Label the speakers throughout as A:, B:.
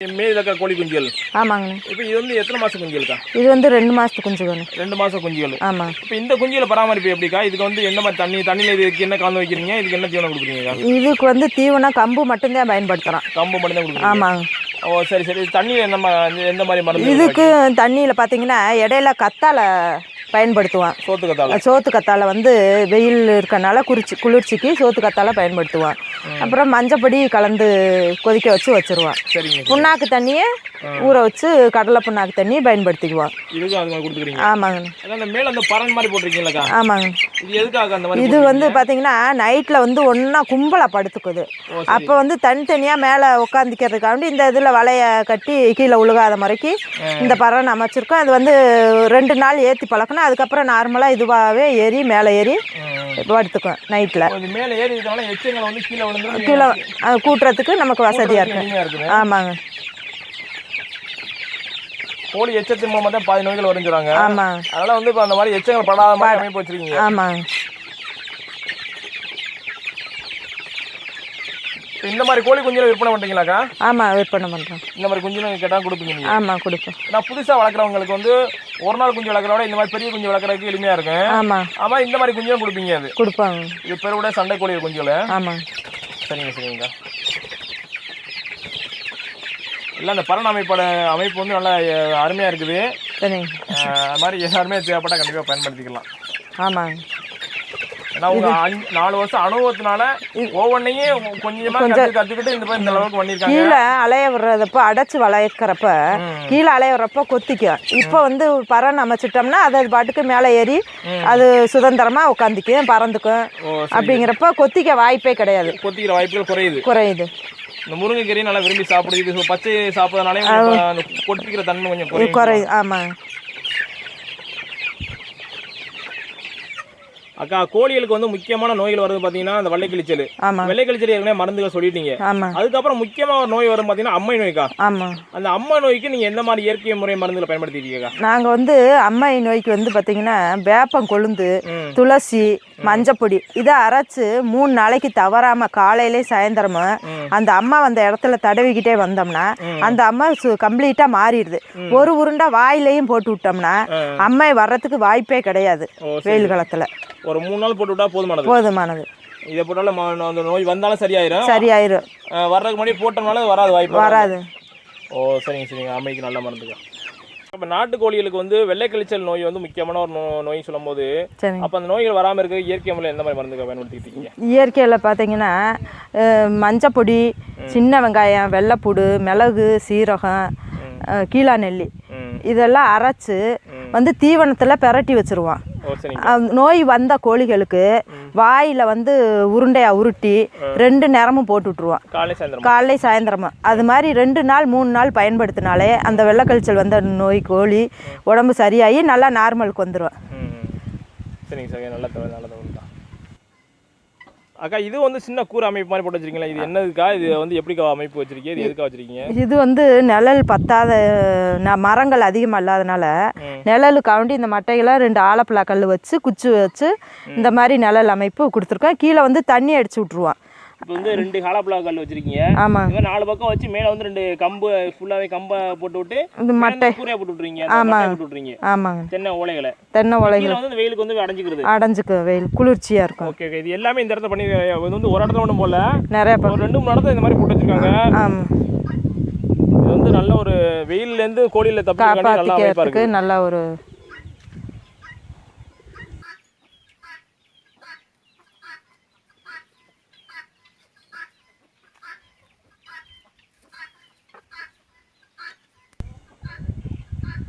A: மேல் இருக்க கோழி குஞ்சுகள்?
B: ஆமாங்கண்ணே.
A: இப்போ இது வந்து எத்தனை மாசம் குஞ்சுகள்க்கா?
B: இது வந்து ரெண்டு மாதத்து குஞ்சுங்கண்ணே
A: ரெண்டு மாசம் குஞ்சுகள்.
B: ஆமாம்
A: இப்போ இந்த குஞ்சுகளை பராமரிப்பு எப்படிக்கா? இதுக்கு வந்து என்ன மாதிரி தண்ணி தண்ணியில் இதுக்கு என்ன கலந்து வைக்கிறீங்க? இதுக்கு என்ன தீவனம் கொடுக்குறீங்க?
B: இதுக்கு வந்து தீவனம் கம்பு மட்டும்தான் பயன்படுத்துகிறோம்
A: கம்பு மட்டும் தான் கொடுக்குறீங்க?
B: ஆமாங்க.
A: ஓ சரி சரி. தண்ணியில் என்ன மா- எந்த மாதிரி மருந்து
B: இதுக்கு தண்ணியில் பார்த்தீங்கன்னா இடையில கத்தாழை பயன்படுத்துவான்.
A: சோத்து
B: கத்தாழை வந்து வெயில் இருக்கனால குறிச்சி குளிர்ச்சிக்கு சோத்து கத்தாழை பயன்படுத்துவான். அப்புறம் மஞ்சப்பொடி கலந்து கொதிக்க வச்சு வச்சுருவான். புண்ணாக்கு தண்ணியை ஊற வச்சு கடலை புண்ணாக்கு தண்ணியை
A: மாதிரி போட்டிருக்கீங்களா
B: ஆமாங்க.
A: இது
B: வந்து பார்த்தீங்கன்னா நைட்டில் வந்து ஒன்றா கும்பலாக படுத்துக்குது. அப்போ வந்து தனித்தனியாக மேலே உட்காந்துக்கிறதுக்காண்டி இந்த இதில் வலைய கட்டி கீழே உழுகாத மாதிரிக்கு இந்த பறவை அமைச்சிருக்கோம். அது வந்து ரெண்டு நாள் ஏற்றி பழக்கணும். அதுக்கப்புறம் நார்மலாக இதுவாகவே ஏறி மேலே ஏறி. படுத்துக்கும் நைட்டில்
A: கீழே
B: கூட்டுறதுக்கு நமக்கு வசதியாக இருக்கும். ஆமாங்க.
A: கோழி எச்சத்தின் மூலமாக தான் பாதி நோய்கள் வருஞ்சுறாங்க
B: ஆமாங்க
A: அதனால வந்து இப்போ அந்த மாதிரி எச்சங்கள் படாத மாதிரி அமைப்பு வச்சிருக்கீங்க இப்போ இந்த மாதிரி கோழி குஞ்சுகளை விற்பனை பண்ணுறீங்களாக்கா
B: ஆமாம் விற்பனை பண்ணுறோம்
A: இந்த மாதிரி குஞ்சுகளை கேட்டால் கொடுப்பீங்க நீங்கள்
B: ஆமாம் கொடுப்போம்.
A: நான் புதுசாக வளர்க்குறவங்களுக்கு வந்து ஒரு நாள் குஞ்சு வளர்க்குறத விட இந்த மாதிரி பெரிய குஞ்சு வளர்க்குறதுக்கு எளிமையாக இருக்கும்.
B: ஆமாம்
A: ஆமாம் இந்த மாதிரி குஞ்சும் கொடுப்பீங்க அது.
B: கொடுப்பாங்க
A: இது பெருவிட சண்டை கோழி குஞ்சுகளை.
B: ஆமாங்க
A: சரிங்க சரிங்க. இல்லை அந்த பறன் அமைப்போட அமைப்பு வந்து நல்லா அஹ், அருமையா இருக்குது. அது மாதிரி எல்லாருமே தேவைப்பட்டால் கண்டிப்பாக பயன்படுத்திக்கலாம்.
B: ஆமாங்க
A: உங்க அஞ்சு- நாலு வருஷம் அனுபவத்தினால ஒவ்வொன்றையும் கொஞ்சமா கற்று கற்றுக்கிட்டு இந்த மாதிரி இந்த அளவுக்கு
B: கீழே அலைய விடுறதப்ப அடைச்சு வளைக்கிறப்ப கீழே அலைய விடுறப்ப கொத்திக்கும். இப்போ வந்து பறன் அமைச்சிட்டோம்னா அது அது பாட்டுக்கு மேலே ஏறி அது சுதந்திரமா உட்காந்துக்கும் பறந்துக்கும் அப்படிங்கிறப்ப கொத்திக்க வாய்ப்பே கிடையாது.
A: கொத்திக்கிற வாய்ப்புகள் குறையுது.
B: குறையுது.
A: இந்த முருங்கைக்கீரையும் நல்லா விரும்பி சாப்பிடுது. பச்சை சாப்பிட்றதுனாலே கொட்டிக்கிற தன்மை கொஞ்சம் குறையும்.
B: குறையுது
A: அக்கா கோழிகளுக்கு வந்து முக்கியமான நோய்கள் வருது பார்த்தீங்கன்னா அந்த வெள்ளைக்கிழிச்சல்
B: ஆமாங்க
A: வெள்ளைக்கிழிச்சல் ஏற்கனவே மருந்துகள் சொல்லிட்டீங்க. அதுக்கப்புறம் முக்கியமா ஒரு நோய் வரும் பார்த்தீங்கன்னா அம்மை நோய்க்கா? அந்த அம்மை நோய்க்கு நீங்க எந்த மாதிரி இயற்கை முறை மருந்துகளை பயன்படுத்திருக்கீங்க
B: நாங்கள் வந்து அம்மை நோய்க்கு வந்து பார்த்திங்கன்னா வேப்பம் கொழுந்து. துளசி மஞ்சப்பொடி இதை அரைச்சு மூணு நாளைக்கு தவறாமல் காலையிலே சாயந்தரமும் அந்த அம்மா அந்த இடத்துல தடவிக்கிட்டே வந்தோம்னா அந்த அம்மா கம்ப்ளீட்டாக மாறிடுது. ஒரு உருண்டை வாயிலையும் போட்டு விட்டோம்னா அம்மை வர்றதுக்கு வாய்ப்பே கிடையாது வெயில் காலத்தில்.
A: ஒரு மூணு நாள் போட்டு விட்டா போதுமானது.
B: போதுமானது.
A: இதை போட்டாலும் அந்த நோய் வந்தாலும் சரியாயிரும்.
B: சரியாயிரும்.
A: வர்றதுக்கு முன்னாடி போட்டோம்னால வராது வாய்ப்பு
B: வராது.
A: ஓ சரிங்க சரிங்க. அம்மைக்கு நல்ல மருந்துங்க இப்போ நாட்டுக்கோழிகளுக்கு வந்து வெள்ளைக்கழிச்சல் நோய் வந்து முக்கியமான ஒரு நோய் சொல்லும்போது
B: சரிங்க.
A: அப்போ அந்த நோய்கள் வராமல் இருக்க இயற்கை முறையில் எந்த மாதிரி மருந்துகள் பயன்படுத்திட்டு இருக்கீங்க?
B: இயற்கையில் பார்த்தீங்கன்னா மஞ்சப்பொடி சின்ன வெங்காயம் வெள்ளைப்பூடு மிளகு சீரகம் கீழா நெல்லி. இதெல்லாம் அரைச்சு வந்து தீவனத்தில் பெரட்டி வச்சிருவான் நோய் வந்த கோழிகளுக்கு வாயில் வந்து உருண்டையா உருட்டி ரெண்டு நேரமும் போட்டு விட்ருவான்
A: காலை சாயந்தரம்?
B: காலை சாயந்தரமா. அது மாதிரி ரெண்டு நாள் மூணு நாள் பயன்படுத்தினாலே அந்த வெள்ளைக்கழிச்சல் வந்த நோய் கோழி உடம்பு சரியாகி நல்லா நார்மலுக்கு வந்துடும்.
A: சரிங்க சரிங்க. நல்ல நல்ல அக்கா இது வந்து சின்ன கூரை அமைப்பு மாதிரி போட்டு வச்சிருக்கீங்களா இது என்னதுக்கா? இது வந்து எப்படிக்கா அமைப்பு வச்சிருக்கீங்க? இது எதுக்கா வச்சிருக்கீங்க?
B: இது வந்து நிழல் பத்தாத ந- மரங்கள் அதிகமாக இல்லாதனால. நிழலுக்காண்டி இந்த மட்டைகளை ரெண்டு ஆலப்பழா கல் வச்சு குச்சி வச்சு இந்த மாதிரி நிழல் அமைப்பு கொடுத்துருக்கோம். கீழே வந்து தண்ணி அடிச்சு விட்ருவான்
A: இப்போ வந்து ரெண்டு காலாப்புலா கல் வச்சிருக்கீங்க.
B: ஆமாங்க
A: நாலு பக்கம் வச்சு மேலே வந்து ரெண்டு கம்பு ஃபுல்லாகவே கம்பை போட்டு விட்டு
B: இந்த மட்டை.
A: கூரையா போட்டு அந்த மட்டை போட்டு விட்றீங்க
B: ஆமாங்க.
A: தென்னை ஓலைகளை.
B: தென்னை
A: கீழே வந்து வெயிலுக்கு வந்து அடைஞ்சிக்கிறது.
B: அடைஞ்சுக்கு வெயில் குளிர்ச்சியாக இருக்கும்.
A: Okay okay. இது எல்லாமே இந்த இடத்துல பண்ணி இது வந்து ஒரு இடத்துல ஒன்றும் போல.
B: நிறைய
A: ஒரு ரெண்டு மூணு இடத்துல இந்த மாதிரி போட்டு வச்சிருக்காங்க.
B: ஆமாம்
A: இது வந்து நல்ல ஒரு வெயில்லேருந்து கோழியில் இருக்கு.
B: நல்ல ஒரு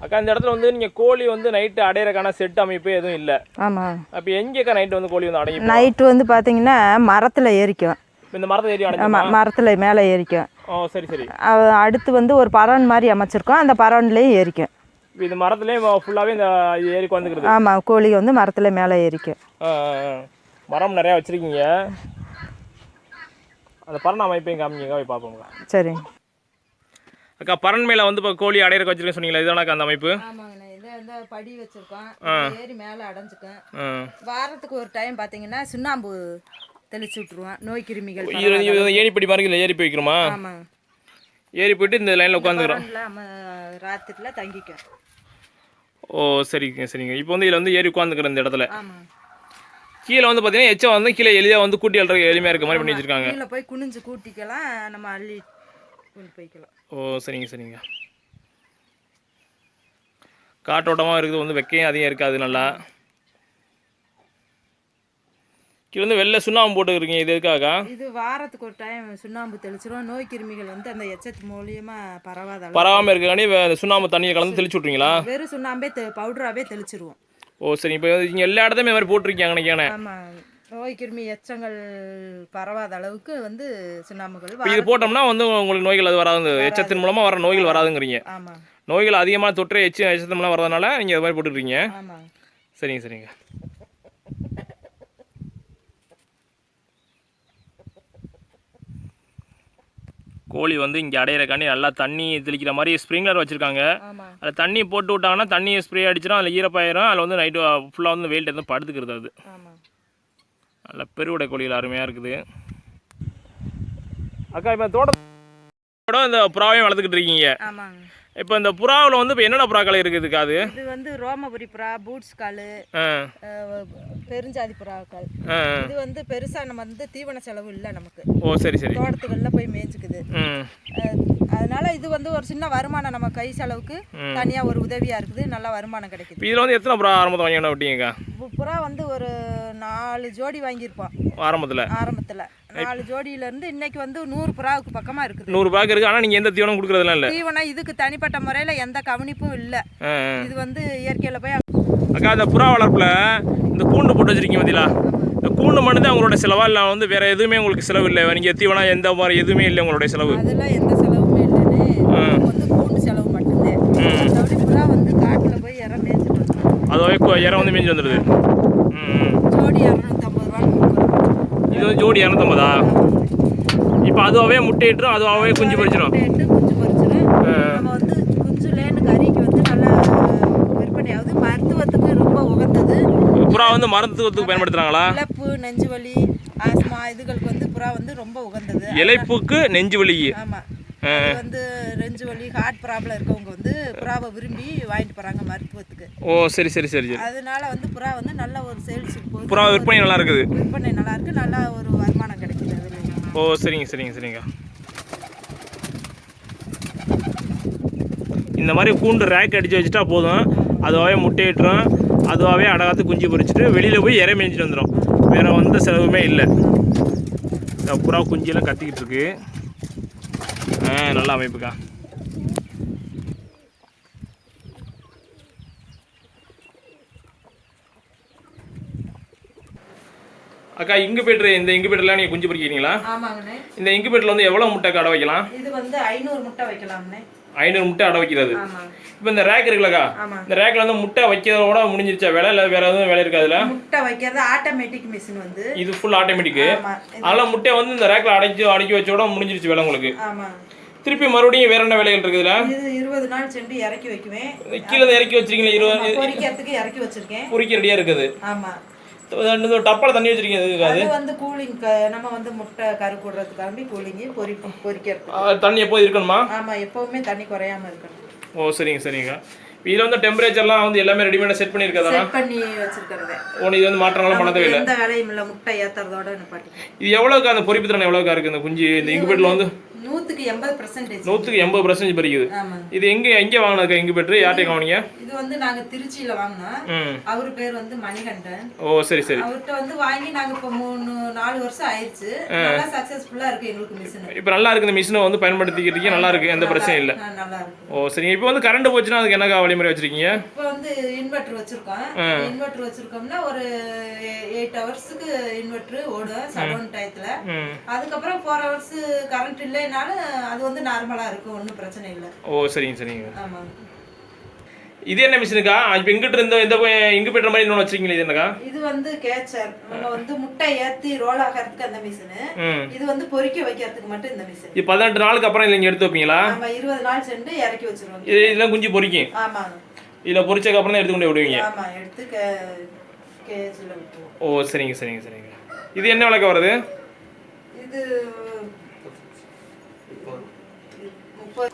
A: அக்கா இந்த இடத்துல வந்து நீங்கள் கோழி வந்து நைட்டு அடையிறக்கான செட் அமைப்பு எதுவும் இல்லை.
B: ஆமாம்
A: அப்போ எங்கேக்கா நைட்டு வந்து கோழி வந்து அடங்கி
B: நைட்டு வந்து பார்த்தீங்கன்னா மரத்தில் ஏறிக்கும்.
A: இந்த மரத்தை ஏறி
B: ஆமாம் மரத்தில் மேலே ஏறிக்கும்.
A: ஓ சரி சரி.
B: அடுத்து வந்து ஒரு பறன் மாதிரி அமைச்சிருக்கோம். அந்த பறன்லேயும் ஏறிக்கும்.
A: இந்த மரத்துலேயே ஃபுல்லாகவே இந்த இது ஏறி உட்காந்துக்கிறது
B: ஆமாம் கோழி வந்து மரத்தில் மேலே ஏறிக்கும்.
A: மரம் நிறையா வச்சுருக்கீங்க. அந்த பரண அமைப்பையும் காமிங்க போய் பார்ப்போங்க
B: சரி
A: அக்கா பரண் மேலே வந்து இப்போ கோழி அடையிறக்க வச்சிருக்கேன் சொன்னீங்களா இதுதானக்கா அந்த அமைப்பு?
B: ஆமாங்கண்ணா இது படி வச்சுருக்கோம். ஏறி மேலே அடைஞ்சுக்கும். வாரத்துக்கு ஒரு டைம் பார்த்தீங்கன்னா சுண்ணாம்பு தெளிச்சு விட்ருவோம் நோய் கிருமிகள்
A: இது ஏணிப்படி மாதிரி இதில் ஏறி போய் வைக்கிறோமா ஏறி போயிட்டு இந்த லைனில் உட்காந்துக்கிறோம்.
B: ராத்திரில தங்கிக்கும்.
A: ஓ சரிங்க சரிங்க. இப்போ வந்து இதில் வந்து ஏறி உட்காந்துக்கிறேன் இந்த இடத்துல. கீழே வந்து பார்த்தீங்கன்னா எச்சம் வந்து கீழே எளிதாக வந்து கூட்டி அல்ற எளிமையாக இருக்க மாதிரி பண்ணி வச்சிருக்காங்க.
B: கீழே போய் குனிஞ்சு கூட்டிக்கலாம் நம்ம அள்ளி கொண்டு போய்க்கலாம்.
A: ஓ சரிங்க சரிங்க. காற்றோட்டமாக இருக்குது வந்து வெக்கையும் அதிகம் இருக்காது நல்லா. கீழே வந்து வெள்ளை சுண்ணாம்பு போட்டுக்கிறீங்க இது எதுக்காக?
B: இது வாரத்துக்கு ஒரு டைம் சுண்ணாம்பு தெளிச்சிரும். நோய் கிருமிகள் வந்து அந்த எச்சத்து மூலியமா பரவாத
A: பரவாமல் இருக்காண்டி சுண்ணாம்பு தண்ணியை கலந்து தெளிச்சு விட்ருவீங்களா
B: வெறும் சுண்ணாம்பே பவுடராகவே தெளிச்சிருவோம்.
A: ஓ சரி இப்போ இங்கே எல்லா இடத்துலையும் இந்த மாதிரி போட்டிருக்கீங்க நினைக்கானே
B: ஆமாம் நோய் கிருமி எச்சங்கள் பரவாத அளவுக்கு வந்து சுண்ணாம்புகள்
A: இது போட்டோம்னா வந்து உங்களுக்கு நோய்கள் அது வராது. எச்சத்தின் மூலமாக வர நோய்கள் வராதுங்கிறீங்க. நோய்கள் அதிகமாக தொற்று எச்சு எச்சத்தின் மூலம் வரதுனால நீங்கள் இது மாதிரி போட்டுருக்கீங்க சரிங்க சரிங்க. கோழி வந்து இங்கே அடையிறக்காண்டி நல்லா தண்ணி தெளிக்கிற மாதிரி ஸ்ப்ரிங்க்லர் வச்சுருக்காங்க. அதில் தண்ணி போட்டு விட்டாங்கன்னா தண்ணி ஸ்ப்ரே அடிச்சிடும் அதில் ஈரப்பாயிரும் அதில் வந்து நைட்டு ஃபுல்லாக வந்து வெயில் இருந்து படுத்துக்கிறது அது. நல்ல பெருவிடை கோழிகள் அருமையாக இருக்குது. அக்கா இப்போ தோட்ட இந்த புறாவையும் வளர்த்துக்கிட்டு இருக்கீங்க. இப்போ இந்த புறாவில் வந்து இப்போ என்னென்ன புறாக்கள் இருக்குதுக்கா அது?
B: இது வந்து ரோமபுரி புறா பூட்ஸ் கால் பெருஞ்சாதி புறாக்கள். இது வந்து பெருசா நம்ம வந்து தீவன செலவு இல்லை நமக்கு.
A: ஓ சரி சரி.
B: தோட்டத்துக்கள்ல போய் மேய்ச்சிக்குது இது வந்து ஒரு சின்ன வருமானம் நம்ம கை செலவுக்கு தனியா ஒரு உதவியா இருக்குது. நல்ல வருமானம் கிடைக்குது.
A: இதில் வந்து எத்தனை புறா ஆரம்பத்தில் வாங்கினா
B: பு- புறா வந்து ஒரு நாலு ஜோடி வாங்கியிருப்போம்.
A: ஆரம்பத்தில்.
B: ஆரம்பத்துல. நாலு ஜோடியில இருந்து இன்னைக்கு வந்து நூறு புறாவுக்கு பக்கமா இருக்குது.
A: நூறு பேக் இருக்குது ஆனால் நீங்கள் எந்த தீவனம் கொடுக்குறதுலாம் இல்லை.
B: தீவனம் இதுக்கு தனிப்பட்ட முறையில எந்த கவனிப்பும் இல்லை. இது வந்து இயற்கையில போய்
A: அக்கா இந்த புறா வளர்ப்பில் இந்த கூண்டு போட்டு வச்சிருக்கீங்க பார்த்தீங்களா இந்த கூண்டு மட்டும் தான் உங்களோட செலவா? இல்லை வந்து வேற எதுவுமே உங்களுக்கு செலவு இல்லை? நீங்கள் தீவனம் எந்த மாதிரி எதுவுமே இல்லை உங்களுடைய செலவு?
B: அதெல்லாம் எந்த செலவுமே இல்லைன்னு வந்து கூண்டு செலவு மட்டும்தான் மற்றபடி புறா வந்து காட்டுல போய் இற மேய்ச்சிட்டு வந்துடும்
A: அதுவே கொ- இறை வந்து மிஞ்சி வந்துடுது.
B: ஜோடி இரநூத்தம்பது கொடுக்குறோம்.
A: இது வந்து ஜோடி இரநூத்தம்பதா இப்போ அதுவாகவே முட்டையிட்டுரும் அதுவாகவே குஞ்சு
B: முட்டையிட்டு குஞ்சு பொரிச்சிடும் நம்ம வந்து குஞ்சுலேன்னு கறிக்கு வந்து நல்லா விற்பனையாகுது மருத்துவத்துக்கு ரொம்ப உகந்தது.
A: புறா வந்து மருத்துவத்துக்கு பயன்படுத்துகிறாங்களா
B: இழப்பு நெஞ்சு வலி ஆஸ்மா இதுகளுக்கு வந்து புறா வந்து ரொம்ப உகந்தது.
A: இலைப்புக்கு நெஞ்சு வலி
B: ஆமா. அது வந்து நெஞ்சு வலி ஹார்ட் ப்ராப்ளம் இருக்கவங்க வந்து புறாவை விரும்பி வாங்கிட்டு போறாங்க மருத்துவத்துக்கு.
A: ஓ சரி சரி சரி சரி.
B: அதனால வந்து புறா வந்து நல்ல ஒரு சேல்ஸ் போகுது.
A: புறா விற்பனை நல்லா இருக்குது.
B: விற்பனை நல்லா இருக்கு நல்லா ஒரு வருமானம் கிடைக்குது
A: ஓ சரிங்க சரிங்க சரிங்க. இந்த மாதிரி கூண்டு ரேக் அடித்து வச்சுட்டா போதும். அதுவாகவே முட்டையிட்டுரும் அதுவாகவே அடகாத்து குஞ்சு பொரிச்சிட்டு வெளியில் போய் இறை மேய்ஞ்சிட்டு வந்துடும் வேறு எந்த செலவுமே இல்லை. இந்த புறா குஞ்செல்லாம் கத்திக்கிட்டு இருக்கு. ஆ நல்ல அமைப்புக்கா. அக்கா இங்குபேட்டர் இந்த இங்குபேட்டர்லாம் நீங்கள் குஞ்சு பொறிக்கிறீங்களா?
B: ஆமாங்கண்ணே.
A: இந்த இங்குபேட்டரில் வந்து எவ்வளோ முட்டை அடை வைக்கலாம்?
B: இது வந்து ஐநூறு முட்டை வைக்கலாம்ண்ணே.
A: ஐநூறு முட்டை அடை வைக்கிறது. இப்போ இந்த ரேக் இருக்குல்லக்கா? இந்த ரேக்கில் வந்து முட்டை வைக்கிறதோட முடிஞ்சிருச்சா? வேலை இல்லை வேற எதுவும் வேலை இருக்காதுல
B: முட்டை வைக்கிறது ஆட்டோமேட்டிக் மிஷின் வந்து.
A: இது ஃபுல் ஆட்டோமேட்டிக்கு
B: ஆமா.
A: அதெல்லாம் முட்டையை வந்து இந்த ரேக்கில் அடைச்சி அடக்கி வச்சோட முடிஞ்சிருச்சு வேலை உங்களுக்கு. திருப்பி மறுபடியும் வேற என்ன வேலைகள் இருக்குதுல
B: இது இருபது நாள் சென்று இறக்கி வைக்குவேன்.
A: கீழே இறக்கி வச்சிருக்கீங்களா இருபது
B: பொரிக்கிறதுக்கு இறக்கி வச்சிருக்கேன்.
A: பொறிக்க ரெடியாக இருக்குது.
B: ஆமா.
A: டப்பால தண்ணி வச்சிருக்கீங்க அது
B: வந்து கூலிங் நம்ம வந்து முட்டை கரு போடுறதுக்காண்டி கூலிங்கு பொரி பொரிக்கிறதுக்கு
A: ஆ, தண்ணி எப்போது இருக்கணுமா?
B: ஆமா எப்பவுமே தண்ணி குறையாம இருக்கணும்.
A: ஓ சரிங்க சரிங்க. இதில் வந்து டெம்பரேச்சர்லாம் வந்து எல்லாமே ரெடிமேடாக செட் பண்ணியிருக்கதானா?
B: செட் பண்ணி வச்சிருக்கிறதே.
A: ஒன்று இது வந்து மாற்றங்கள்லாம் பண்ண தேவையில்லை
B: எந்த வேலையும் இல்லை முட்டை ஏத்துறதோட நிப்பாட்டி
A: இது எவ்வளோக்கா அந்த பொறிப்பு திறன் எவ்வளோக்கா இருக்குது இந்த குஞ்சு இந்த இங்குபேட்டில் வந்து?
B: நூத்துக்கு எண்பது பர்சன்டேஜ்
A: நூற்றுக்கு எண்பது பர்சன்டேஜ் பறிக்குது இது எங்கே எங்கே வாங்கினதுக்கா இங்குபேட்டர் யார்கிட்ட வாங்கினீங்க
B: இது வந்து நாங்க திருச்சியில வாங்கினோம். அவர் பேர் வந்து மணிகண்டன்.
A: ஓ சரி சரி.
B: அவர்கிட்ட வந்து வாங்கி நாங்க இப்போ மூணு நாலு வருஷம் ஆயிடுச்சு. நல்லா சக்சஸ்ஃபுல்லா இருக்கு எங்களுக்கு மிஷின்
A: இப்போ நல்லா இருக்கு இந்த மிஷினை வந்து பயன்படுத்திக்கிறதுக்கு நல்லா இருக்கு. எந்த பிரச்சனையும் இல்லை.
B: நல்லா இருக்கு.
A: ஓ சரிங்க. இப்போ வந்து கரண்ட் போச்சுன்னா அதுக்கு என்னக்கா வழிமுறை வச்சிருக்கீங்க?
B: இப்போ வந்து இன்வெர்டர் வச்சிருக்கோம். இன்வெர்டர் வச்சிருக்கோம்னா ஒரு எயிட் ஹவர்ஸுக்கு இன்வெர்டர் ஓடும். சடவுன் டயத்துல அதுக்கப்புறம் ஃபோர் ஹவர்ஸ் கரண்ட் இல்லைனாலும் அது வந்து நார்மலா இருக்கும் ஒன்றும் பிரச்சனை இல்லை.
A: ஓ சரிங்க சரிங்க.
B: ஆமா.
A: இது என்ன மிஷினுக்கா இப்போ இங்கிட்ட இருந்த இந்த இங்குபேட்டர் மாதிரி இன்னொன்று வச்சிருக்கீங்களா இது என்னக்கா?
B: இது வந்து கேச்சர். நம்ம வந்து முட்டை ஏத்தி ரோல் ஆகிறதுக்கு அந்த மிஷினு இது வந்து பொரிக்க வைக்கிறதுக்கு மட்டும் இந்த மிஷின்
A: இது பதினெட்டு நாளுக்கு அப்புறம் இங்கே எடுத்து வைப்பீங்களா?
B: நம்ம இருபது நாள் சென்று இறக்கி வச்சிருவோம்.
A: இது இதெல்லாம் குஞ்சு பொரிக்கும்
B: ஆமாங்க
A: இதில் பொரிச்சதுக்கு அப்புறம் தான் எடுத்து கொண்டு விடுவீங்க.
B: ஆமா எடுத்து கேஜில் விட்டுருவோம்
A: ஓ சரிங்க சரிங்க சரிங்க. இது என்ன விளக்க வருது?
B: இது முப்பது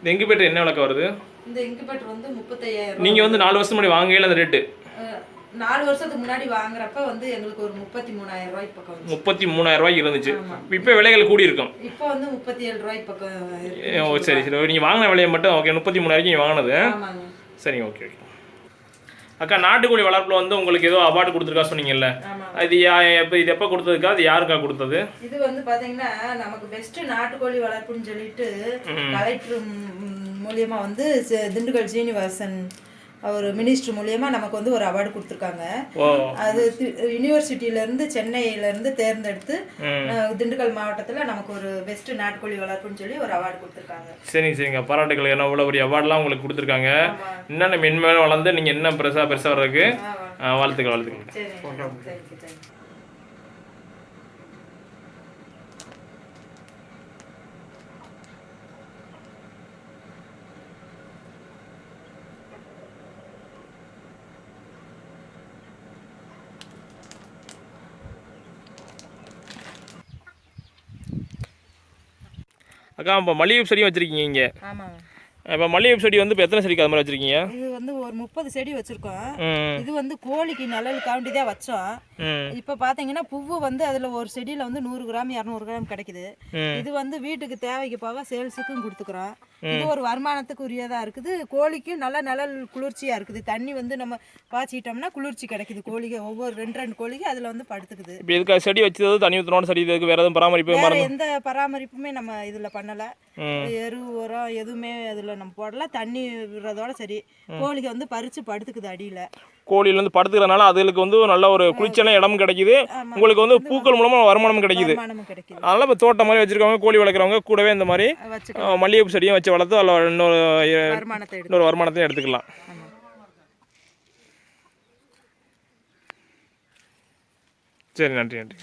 A: இந்த இங்கு என்ன விளக்கம் வருது?
B: இந்த இங்கு வந்து முப்பத்தையாயிரம்
A: நீங்கள் வந்து நாலு வருஷம் முன்னாடி வாங்கல அந்த ரேட்டு
B: நாலு வருஷத்துக்கு முன்னாடி வாங்குறப்ப வந்து எங்களுக்கு ஒரு முப்பத்தி மூணாயிரம் ரூபாய் பக்கம்
A: முப்பத்தி மூணாயிரம் ரூபாய் இருந்துச்சு. இப்போ விலைகள் கூடி இருக்கும்
B: இப்போ வந்து முப்பத்தி ஏழு ரூபாய் பக்கம்
A: ஓ சரி சரி. நீங்கள் வாங்கின விலையை மட்டும் ஓகே முப்பத்தி மூணாயிரம் வாங்கினது. சரி ஓகே ஓகே. அக்கா நாட்டுக்கோழி வளர்ப்பில் வந்து உங்களுக்கு ஏதோ அவார்டு கொடுத்துருக்கா சொன்னீங்கல்ல? யா எப்போ இது எப்போ கொடுத்ததுக்கா? அது யாருக்கா கொடுத்தது?
B: இது வந்து பாத்தீங்கன்னா நமக்கு பெஸ்ட் நாட்டுக்கோழி வளர்ப்புன்னு சொல்லிட்டு கலெக்டர் மூலியமா வந்து திண்டுக்கல் சீனிவாசன் அவர் மினிஸ்டர் மூலியமா நமக்கு வந்து ஒரு அவார்டு கொடுத்துருக்காங்க. அது தி- யூனிவர்சிட்டியில இருந்து சென்னையில இருந்து தேர்ந்தெடுத்து திண்டுக்கல் மாவட்டத்துல நமக்கு ஒரு பெஸ்ட் நாட்டுக்கோழி வளர்ப்புன்னு சொல்லி ஒரு அவார்டு கொடுத்துருக்காங்க.
A: சரிங்க சரிங்க. பாராட்டுகள். ஏன்னா இவ்வளோ பெரிய அவார்ட்லாம் உங்களுக்கு கொடுத்துருக்காங்க. இன்னும் மென்மேலும் வளர்ந்து நீங்கள் இன்னும் பெருசாக பெருசாக வர்றதுக்கு வாழ்த்துக்கள் வாழ்த்துக்கள். அக்கா இப்போ மல்லிகை செடியும் வச்சுருக்கீங்க இங்கே.
B: ஆமாங்க.
A: இப்போ மல்லிகை செடி வந்து இப்போ எத்தனை செடிக்கு அது மாதிரி வச்சுருக்கீங்க?
B: இது வந்து ஒரு முப்பது செடி வச்சிருக்கோம். இது வந்து கோழிக்கு நிழலுக்காண்டி தான் வச்சோம். இப்போ பார்த்தீங்கன்னா பூவு வந்து அதில் ஒரு செடியில் வந்து நூறு கிராம் இரநூறு கிராம் கிடைக்குது. இது வந்து வீட்டுக்கு தேவைக்கு போக சேல்ஸுக்கும் கொடுத்துக்குறோம். இது ஒரு வருமானத்துக்கு உரியதாக இருக்குது. கோழிக்கும் நல்ல நிழல் குளிர்ச்சியாக இருக்குது. தண்ணி வந்து நம்ம பாய்ச்சிட்டோம்னா குளிர்ச்சி கிடைக்குது. கோழிக்கு ஒவ்வொரு ரெண்டு ரெண்டு கோழிக்கு அதில் வந்து படுத்துக்குது.
A: இப்போ இதுக்கு செடி வச்சது தண்ணி ஊற்றணும் சரி இதுக்கு வேறு எதுவும் பராமரிப்பு
B: எந்த பராமரிப்புமே நம்ம இதில் பண்ணலை. எரு உரம் எதுவுமே அதில் நம்ம போடல. தண்ணி விடுறதோட சரி. கோழிக்கு வந்து பறித்து படுத்துக்குது அடியில்.
A: கோழியிலேருந்து படுத்துக்கிறதுனால அதுகளுக்கு வந்து நல்ல ஒரு குளிர்ச்சியான இடம் கிடைக்குது. உங்களுக்கு வந்து பூக்கள் மூலமாக வருமானம் கிடைக்குது.
B: வருமானமும் கிடைக்குது.
A: அதனால் இப்போ தோட்டம் மாதிரி வச்சுருக்கவங்க கோழி வளர்க்குறவங்க கூடவே இந்த மாதிரி மல்லிகைப்பூ செடியும் வச்சு வளர்த்து அதில் இன்னொரு இன்னொரு வருமானத்தையும் எடுத்துக்கலாம். சரி நன்றி நன்றி.